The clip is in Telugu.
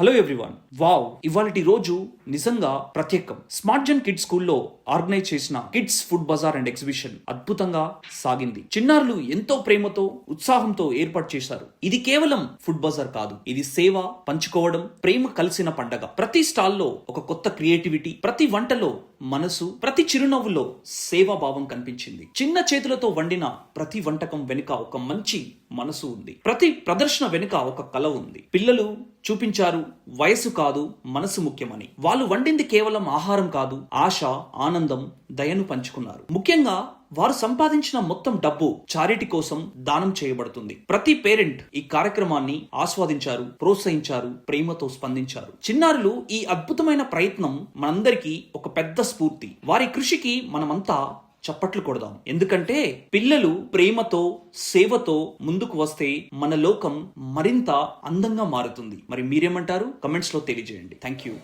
హలో ఎవ్రీవన్ వావ్ ఇవాళ రోజు నిజంగా ప్రత్యేకం. స్మార్ట్ జన్ కిడ్స్ స్కూల్లో ఆర్గనైజ్ చేసిన kids food bazaar and exhibition అద్భుతంగా సాగింది. చిన్నారులు ఎంతో ప్రేమతో ఉత్సాహంతో ఏర్పాటు చేశారు. ఇది కేవలం ఫుడ్ బజార్ కాదు. ఇది సేవ పంచుకోవడం ప్రేమ కలిసిన పండగ. ప్రతి స్టాల్లో ఒక కొత్త క్రియేటివిటీ ప్రతి వంటలో మనసు ప్రతి చిరునవ్వులో సేవాభావం కనిపించింది. చిన్న చేతులతో వండిన ప్రతి వంటకం వెనుక ఒక మంచి మనసు ఉంది. ప్రతి ప్రదర్శన వెనుక ఒక కళ ఉంది. పిల్లలు చూపించారు వయసు కాదు మనసు ముఖ్యమని. వాళ్ళు వండింది కేవలం ఆహారం కాదు ఆశ ఆనందం దయను పంచుకున్నారు. ముఖ్యంగా వారు సంపాదించిన మొత్తం డబ్బు చారిటీ కోసం దానం చేయబడుతుంది. ప్రతి పేరెంట్ ఈ కార్యక్రమాన్ని ఆస్వాదించారు ప్రోత్సహించారు ప్రేమతో స్పందించారు. చిన్నారులు ఈ అద్భుతమైన ప్రయత్నం మనందరికీ ఒక పెద్ద స్ఫూర్తి. వారి కృషికి మనమంతా చప్పట్లు కొడదాం. ఎందుకంటే పిల్లలు ప్రేమతో సేవతో ముందుకు వస్తే మన లోకం మరింత అందంగా మారుతుంది. మరి మీరేమంటారు? కమెంట్స్లో తెలియజేయండి. Thank you